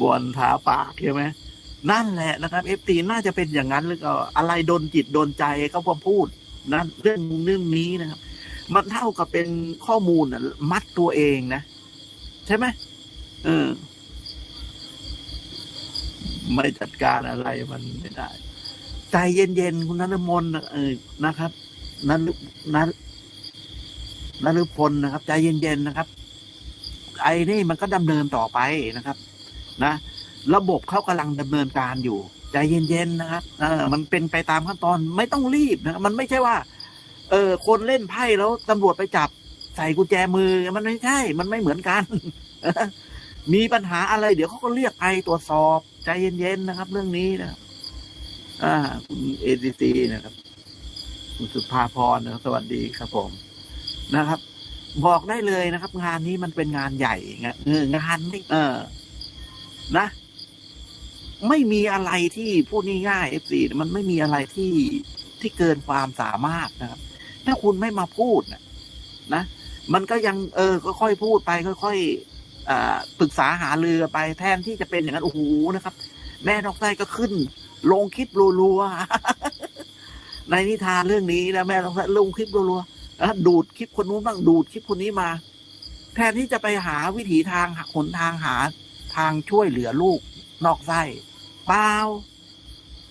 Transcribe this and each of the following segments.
บวนทาปากใช่ไหมนั่นแหละนะครับเอฟตีน่าจะเป็นอย่างนั้นหรือก็อะไรโดนจิตโดนใจเขาพอพูดนะเรื่องเรื่องนี้นะครับ มันเท่ากับเป็นข้อมูลมัดตัวเองนะ ใช่ไหมเออ ไม่จัดการอะไรมันไม่ได้ ใจเย็นๆคุณนันมนต์เออนะครับนันนั้นนฤพลนะครับ ใจเย็นๆนะครับ ไอ้นี่มันก็ดำเนินต่อไปนะครับ นะ ระบบเขากำลังดำเนินการอยู่ ใจเย็นๆนะครับมันเป็นไปตามขั้นตอนไม่ต้องรีบนะมันไม่ใช่ว่า เออคนเล่นไพ่แล้วตำรวจไปจับ ใส่กุญแจมือมันไม่ใช่ มันไม่เหมือนกัน มีปัญหาอะไร เดี๋ยวเขาก็เรียกไปตรวจสอบ ใจเย็นๆนะครับ เรื่องนี้นะอ่าคุณเอซีซีนะครับคุณสุภาพรนะครับสวัสดีครับผมนะครับ บอกได้เลยนะครับ งานนี้มันเป็นงานใหญ่งานงานไม่เออ นะ ไม่มีอะไรที่พูดง่ายๆเอฟซีมันไม่มีอะไรที่ที่เกินความสามารถนะครับ ถ้าคุณไม่มาพูดนะนะมันก็ยังเออค่อยๆพูดไป ค่อยๆอปรึกษาหาเรือไปแทนที่จะเป็นอย่างนั้นโอ้โหนะครับ แม่นอกไส้ก็ขึ้น ลงคลิปรัวๆในนิทานเรื่องนี้นะแม่นอกไส้ลงคลิปรัวๆแล้วดูดคลิปคนนู้นบ้างดูดคลิปคนนี้มา แทนที่จะไปหาวิถีทางหนทางหา ทางช่วยเหลือลูก นอกไส้เปล่า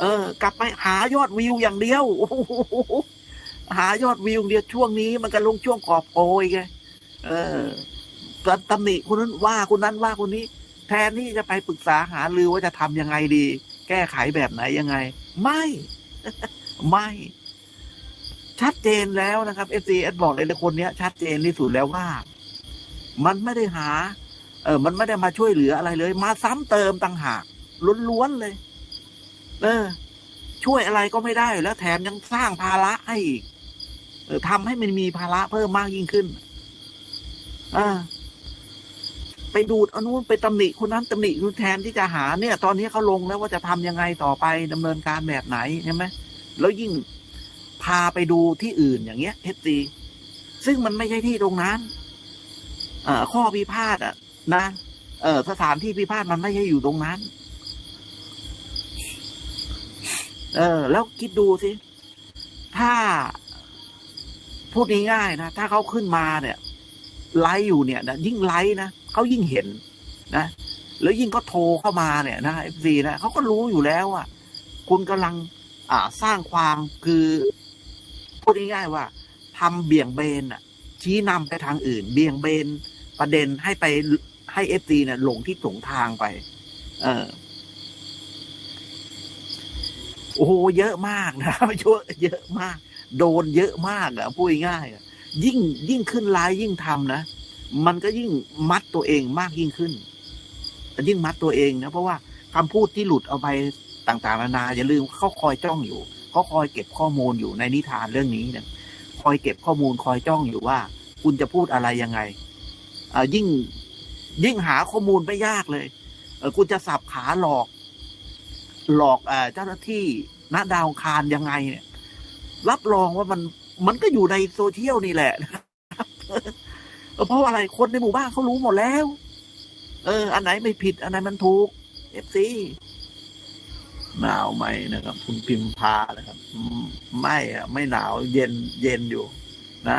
เออ กลับไปหายอดวิวอย่างเดียวหายอดวิวเดียวช่วงนี้มันก็ลงช่วงกอบโกยไงเออตำหนิคนนั้นว่าคนนั้นว่าคนนี้ แทนที่จะไปปรึกษาหารือว่าจะทำยังไงดี แก้ไขแบบไหนยังไง ไม่ ไม่ ชัดเจนแล้วนะครับเอฟซีเอสบอกเลยเลยคนเนี้ย ชัดเจนที่สุดแล้วว่า มันไม่ได้หา เออ มันไม่ได้มาช่วยเหลืออะไรเลย มาซ้ำเติมต่างหากล้วนๆเลย เออ ช่วยอะไรก็ไม่ได้แล้วแถมยังสร้างภาระให้อีกเออทำให้มันมีภาระเพิ่มมากยิ่งขึ้นอ่าไปดูดอนุนไปตำหนิคนนั้นตำหนิคนแทนที่จะหาเนี่ย ตอนนี้เขาลงแล้วว่าจะทำยังไงต่อไปดำเนินการแบบไหนใช่ไหมแล้วยิ่งพาไปดูที่อื่นอย่างเงี้ยเอฟซีซึ่งมันไม่ใช่ที่ตรงนั้น เอ่อข้อพิพาทอะ นะเออสถานที่พิพาทมันไม่ใช่อยู่ตรงนั้น เออ แล้วคิดดูสิ ถ้า พูดง่ายๆนะถ้าเขาขึ้นมาเนี่ย ไลฟ์อยู่เนี่ยนะยิ่งไลฟ์นะเขายิ่งเห็นนะแล้วยิ่งก็โทรเข้ามาเนี่ยนะเอฟซีนะเขาก็รู้อยู่แล้วอะ คุณกำลัง อ่าสร้างความคือ พูดง่ายๆว่าทำเบี่ยงเบนอะ ชี้นำไปทางอื่น เบี่ยงเบนประเด็นให้ไป ให้เอฟซีเนี่ยหลงที่ถงทางไป เออโอ้โหเยอะมากนะเยอะเยอะมาก โดนเยอะมากอะพูดง่ายอะยิ่งยิ่งขึ้นไลน์ยิ่งทำนะมันก็ยิ่งมัดตัวเองมากยิ่งขึ้นยิ่งมัดตัวเองนะเพราะว่าคำพูดที่หลุดเอาไปต่างๆนานาอย่าลืมเขาคอยจ้องอยู่เขาคอยเก็บข้อมูลอยู่ในนิทานเรื่องนี้เนี่ยคอยเก็บข้อมูลคอยจ้องอยู่ว่า คุณจะพูดอะไรยังไงอ่ายิ่ง ยิ่งหาข้อมูลไม่ยากเลยเออคุณจะสับขาหลอก หลอกเอ่อเจ้าหน้าที่ณดาวคารยังไงเนี่ย รับรองว่ามันมันก็อยู่ในโซเชียลนี่แหละเพราะอะไรคนในหมู่บ้านเขารู้หมดแล้ว เออ อันไหนไม่ผิด อันไหนมันถูกเอฟซีหนาวไหมนะครับ คุณพิมพานะครับ ไม่อะไม่หนาวเย็นเย็นอยู่ นะ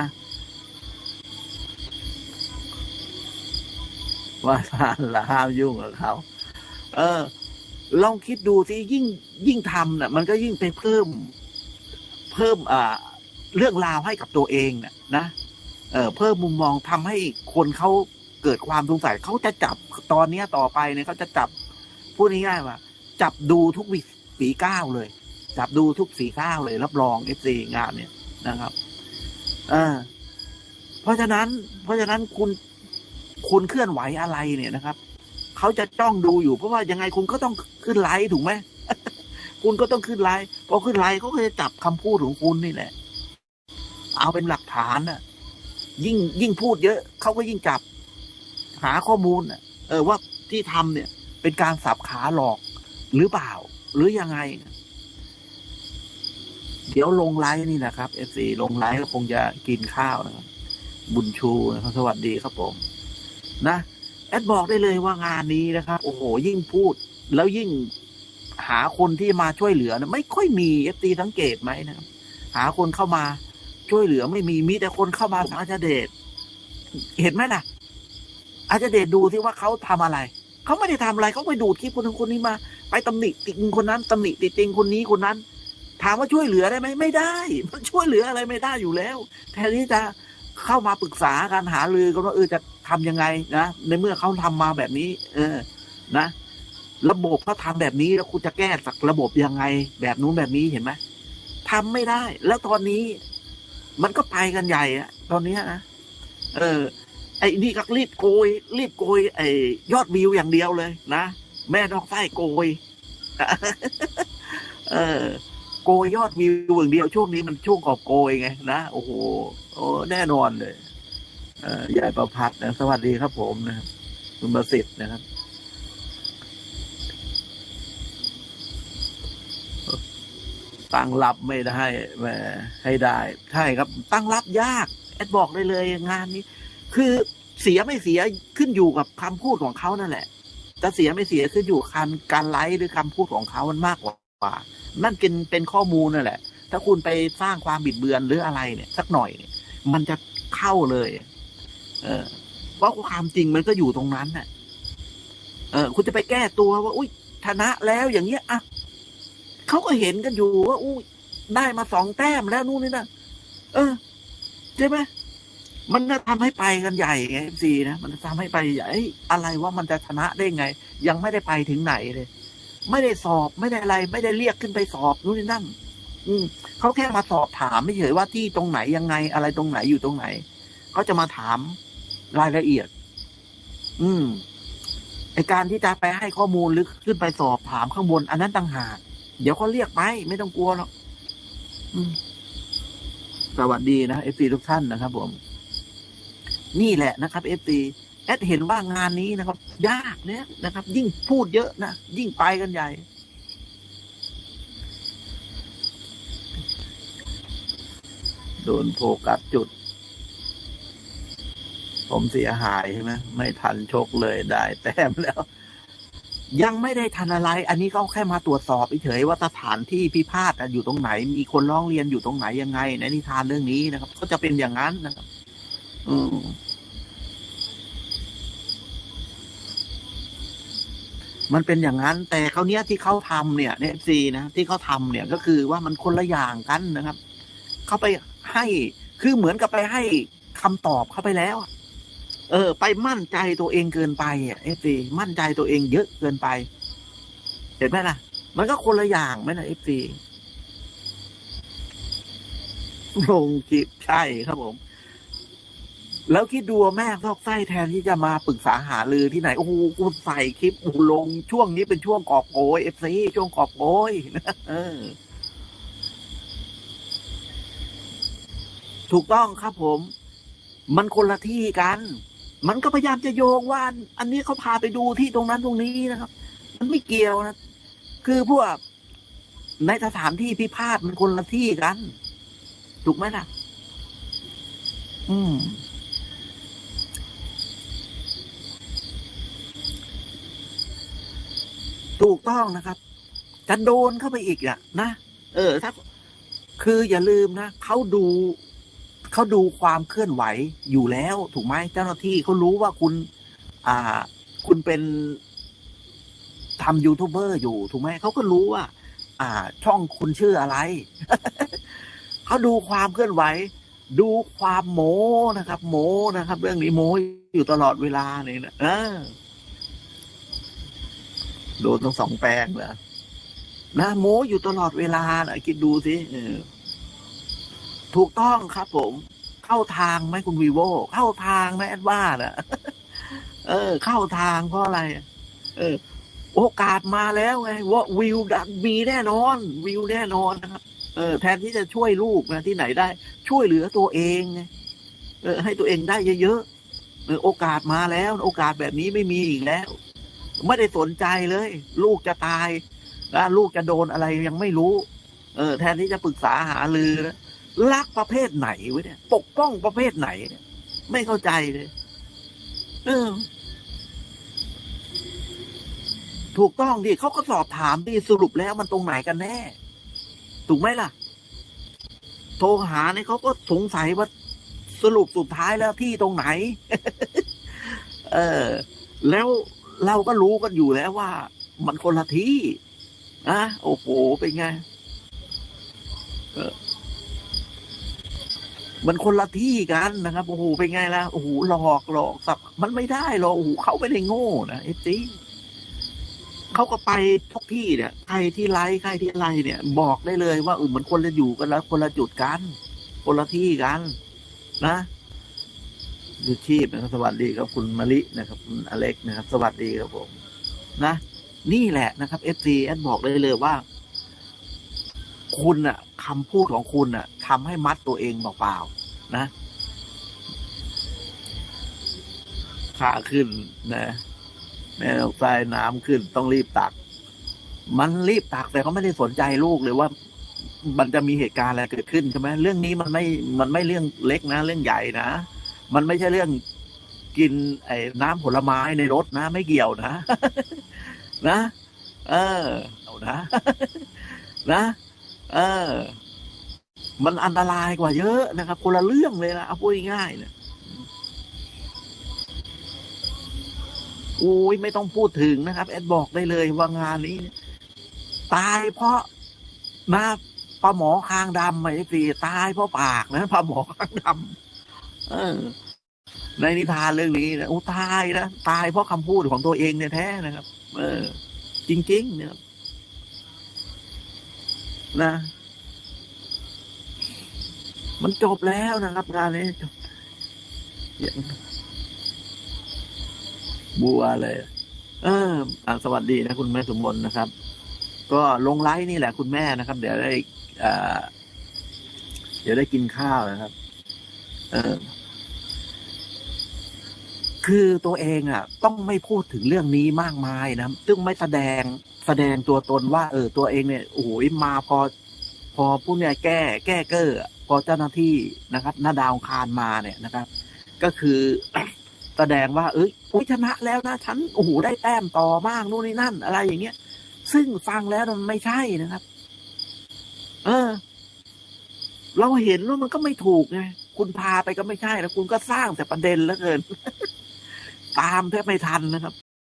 ว่าทานละห้ามยุ่งกับเขาเออ ลองคิดดูสิยิ่งยิ่งทำน่ะ มันก็ยิ่งไปเพิ่ม เพิ่มอ่าเรื่องราวให้กับตัวเองน่ะนะเออเพิ่มมุมมองทำให้คนเขาเกิดความสงสัยเขาจะจับตอนเนี้ยต่อไปเนี่ยเขาจะจับพูดง่ายๆว่า จับดูทุกวิฝีก้าวเลย จับดูทุกฝีก้าวเลย รับรองเอฟซีงานเนี่ยนะครับ เออเพราะฉะนั้น เพราะฉะนั้นคุณ คุณเคลื่อนไหวอะไรเนี่ยนะครับเขาจะจ้องดูอยู่ เพราะว่ายังไงคุณก็ต้องขึ้นไลฟ์ถูกไหมคุณก็ต้องขึ้นไลฟ์พอขึ้นไลฟ์เขาก็จะจับคำพูดของคุณนี่แหละ เอาเป็นหลักฐานน่ะ ยิ่งยิ่งพูดเยอะเขาก็ยิ่งจับ หาข้อมูลน่ะ เออว่าที่ทำเนี่ย เป็นการสับขาหลอกหรือเปล่า หรือยังไง เดี๋ยวลงไลฟ์นี่นะครับเอฟซีลงไลฟ์ก็คงจะกินข้าวนะครับบุญชูนะครับสวัสดีครับผม นะแอดบอกได้เลยว่างานนี้นะครับโอ้โหยิ่งพูด แล้วยิ่งหาคนที่มาช่วยเหลือนะไม่ค่อยมีเอฟตีสังเกตไหมนะครับ หาคนเข้ามาช่วยเหลือไม่มีมีแต่คนเข้ามาสังอาจาเดชเห็นไหมนะอาจารย์เดชดูที่ว่าเขาทำอะไรเขาไม่ได้ทำอะไรเขาไปดูดคลิปคนนั้นคนนี้มา ไปตำหนิติงคนนั้นตำหนิติติงคนนี้คนนั้น ถามว่าช่วยเหลือได้ไหมไม่ได้ มันช่วยเหลืออะไรไม่ได้อยู่แล้วแทนที่จะเข้ามาปรึกษาการหารือกันว่าเออจะ ทำยังไงนะในเมื่อเขาทำมาแบบนี้ เออ นะระบบเขาทำแบบนี้แล้วคุณจะแก้สักระบบยังไง แบบนู้นแบบนี้เห็นไหมทำไม่ได้ แล้วตอนนี้ มันก็ไปกันใหญ่อะตอนนี้นะเออ ไอ้นี่ก็รีบโกย รีบโกย ไอ้ยอดวิวอย่างเดียวเลย นะแม่นอกไส้โกยเออ โกยยอดวิวอย่างเดียวช่วงนี้มันช่วงกอบโกยไงนะโอ้โหโอ้แน่นอนเลย ยายประพัดนะสวัสดีครับผมนะครับคุณประสิทธิ์นะครับตั้งรับไม่ได้แหมให้ได้ ใช่ครับ ตั้งรับยากแอดบอกได้เลยงานนี้ คือเสียไม่เสียขึ้นอยู่กับคำพูดของเขานั่นแหละจะเสียไม่เสียขึ้นอยู่การการไลฟ์หรือคำพูดของเขามันมากกว่า นั่นเป็นเป็นข้อมูลนั่นแหละ ถ้าคุณไปสร้างความบิดเบือนหรืออะไรเนี่ย สักหน่อยเนี่ยมันจะเข้าเลย เออเพราความจริงมันก็อยู่ตรงนั้นน่ะ เออ คุณจะไปแก้ตัวว่า อุ้ยชนะแล้วอย่างเงี้ยอะเขาก็เห็นกันอยู่ว่า อุ้ยได้มาสองแต้มแล้วนู่นนี่นะเออใช่ไหมมันจะทำให้ไปกันใหญ่ไงเอฟซีนะมันจะทำให้ไปใหญ่เอ้อะไรว่ามันจะชนะได้ไง ยังไม่ได้ไปถึงไหนเลย ไม่ได้สอบไม่ได้อะไร ไม่ได้เรียกขึ้นไปสอบนู่นนี่นั่นอืมเขาแค่มาสอบถามไม่เฉยว่าที่ตรงไหนยังไง อะไรตรงไหนอยู่ตรงไหนเขาจะมาถาม รายละเอียด อืมไอการที่จะไปให้ข้อมูลหรือขึ้นไปสอบถามข้างบน อันนั้นต่างหาก เดี๋ยวเขาเรียกไปไม่ต้องกลัวหรอกอสวัสดีนะเอฟซีทุกท่านนะครับ ผม นี่แหละนะครับเอฟซีแอดเห็นว่างานนี้นะครับ ยากเนี่ยนะครับ ยิ่งพูดเยอะนะยิ่งไปกันใหญ่ โดนโฟกัสจุด ผมเสียหายใช่ไหมไม่ทันชกเลยได้ แต้มแล้ว ยังไม่ได้ทันอะไร อันนี้เขาแค่มาตรวจสอบเฉยว่าสถานที่พิพาทอะอยู่ตรงไหน มีคนร้องเรียนอยู่ตรงไหนยังไง ในนิทานเรื่องนี้นะครับ ก็จะเป็นอย่างนั้นนะครับ อืมมันเป็นอย่างนั้น แต่เขาวเนี้ยที่เขาทำเนี่ยเนี่ยซีนะที่เขาทำเนี่ยก็คือว่ามันคนละอย่างกันนะครับ เขาไปให้คือเหมือนกับไปให้คำตอบเขาไปแล้วอ เออ ไปมั่นใจตัวเองเกินไปอะเอฟซีมั่นใจตัวเองเยอะเกินไป เห็นไหมล่ะ มันก็คนละอย่างไหมนะเอฟซีลงคลิปใช่ครับผม แล้วคิดดูแม่ทอกไส้แทนที่จะมาปรึกษาหารือที่ไหน โอ้โหกูใส่คลิปลงช่วงนี้เป็นช่วงกอบโกยเอฟซีช่วงกอบโกยเออถูกต้องครับผม มันคนละที่กัน มันก็พยายามจะโยงว่า อันนี้เขาพาไปดูที่ตรงนั้นตรงนี้นะครับ มันไม่เกี่ยวนะ คือพวกในสถานที่พิพาทมันคนละที่กัน ถูกไหมล่ะ อืม ถูกต้องนะครับจะโดนเข้าไปอีกอะ นะ เออ ถ้า คืออย่าลืมนะ เขาดู เขาดูความเคลื่อนไหวอยู่แล้ว ถูกไหมเจ้าหน้าที่เขารู้ว่าคุณ อ่า คุณเป็นทำยูทูบเบอร์อยู่ถูกไหมเขาก็รู้ว่า อ่า ช่องคุณชื่ออะไรเขาดูความเคลื่อนไหว ดูความโม้นะครับ โม้นะครับ เรื่องนี้โม้อยู่ตลอดเวลาเลยนะเออโดนทั้งสองแปลงเหรอนะโม้อยู่ตลอดเวลานะคิดดูสิเออ ถูกต้องครับผม เข้าทางไหมคุณวีโวเข้าทางไหมแอดว่านะเออ เข้าทางเพราะอะไร เออ โอกาสมาแล้วไงว่าวิวดักมีแน่นอน วิวแน่นอนนะครับเออแทนที่จะช่วยลูกนะที่ไหนได้ ช่วยเหลือตัวเองไงเออ ให้ตัวเองได้เยอะๆเออโอกาสมาแล้ว โอกาสแบบนี้ไม่มีอีกแล้ว ไม่ได้สนใจเลย ลูกจะตายนะลูกจะโดนอะไรยังไม่รู้ เออ แทนที่จะปรึกษาหารือนะ รักประเภทไหนวะเนี่ย ปกป้องประเภทไหนเนี่ย ไม่เข้าใจเลย เออ ถูกต้องดิเขาก็สอบถามดิสรุปแล้วมันตรงไหนกันแน่ ถูกไหมล่ะ โทรหาเนี่ยเขาก็สงสัยว่าสรุปสุดท้ายแล้วที่ตรงไหน เออ แล้วเราก็รู้กันอยู่แล้วว่า มันคนละที่นะโอ้โห เป็นไง เออ มันคนละที่กันนะครับโอ้โหเป็นไงล่ะโอ้โหหลอกหลอกสับมันไม่ได้หรอกโอ้โหเขาไม่ได้โง่นะเอฟซีเขาก็ไปทุกที่เนี่ยใครที่ไลฟ์ใครที่อะไรเนี่ย บอกได้เลยว่าเออมันคนละอยู่กันแล้ว คนละจุดกัน คนละที่กัน นะดูชีพนะครับสวัสดีครับคุณมะลินะครับคุณอเล็กนะครับ สวัสดีครับผมนะนี่แหละนะครับเอฟซีแอดบอกเลยเลยว่า คุณอะคำพูดของคุณอะ ทำให้มัดตัวเองเปล่าๆนะขาขึ้นนะแม่ลงใต้น้ำขึ้น ต้องรีบตัก มันรีบตักแต่เขาไม่ได้สนใจลูกเลยว่า มันจะมีเหตุการณ์อะไรเกิดขึ้นใช่ไหมเรื่องนี้มันไม่มันไม่เรื่องเล็กนะ เรื่องใหญ่นะมันไม่ใช่เรื่องกิน ไอ้น้ำผลไม้ในรถนะ ไม่เกี่ยวนะ นะ เออเอานะ นะ เออ มันอันตรายกว่าเยอะนะครับ คนละเรื่องเลยนะเอาพูดง่ายๆเนี่ยโอ้ยไม่ต้องพูดถึงนะครับแอดบอกได้เลยว่างานนี้ ตายเพราะนะปลาหมอคางดำไอ้สิตายเพราะปากนะปลาหมอคางดำเออ ในนิทานเรื่องนี้นะโอ้ตายนะตายเพราะคำพูดของตัวเองเนี่ยแท้นะครับ เออ จริง ๆ เนี่ยนะ มันจบแล้วนะครับงานนี้จบบัวเลย เอออสวัสดีนะคุณแม่สมบลนะครับ ก็ลงไลฟ์นี่แหละคุณแม่นะครับ เดี๋ยวได้อ่าเดี๋ยวได้กินข้าวนะครับ เออ คือตัวเองอะ ต้องไม่พูดถึงเรื่องนี้มากมายนะซึ่งไม่แสดงแสดงตัวตนว่า เออ ตัวเองเนี่ยโอ้โหมาพอ พอผู้เนี่ยแก้ แก้เกอร์อ พอเจ้าหน้าที่นะครับ หน้าดาวคารมาเนี่ยนะครับ ก็คือแสดงว่า เอ้ยอุ้ยชนะแล้วนะฉันโอ้โหได้แต้มต่อมากนู่นนี่นั่น อะไรอย่างเงี้ย ซึ่งฟังแล้วมันไม่ใช่นะครับ เออ เราเห็นว่ามันก็ไม่ถูกไงคุณพาไปก็ไม่ใช่แล้วคุณก็สร้างแต่ประเด็นแล้วเกิน ตามแทบไม่ทันนะครับ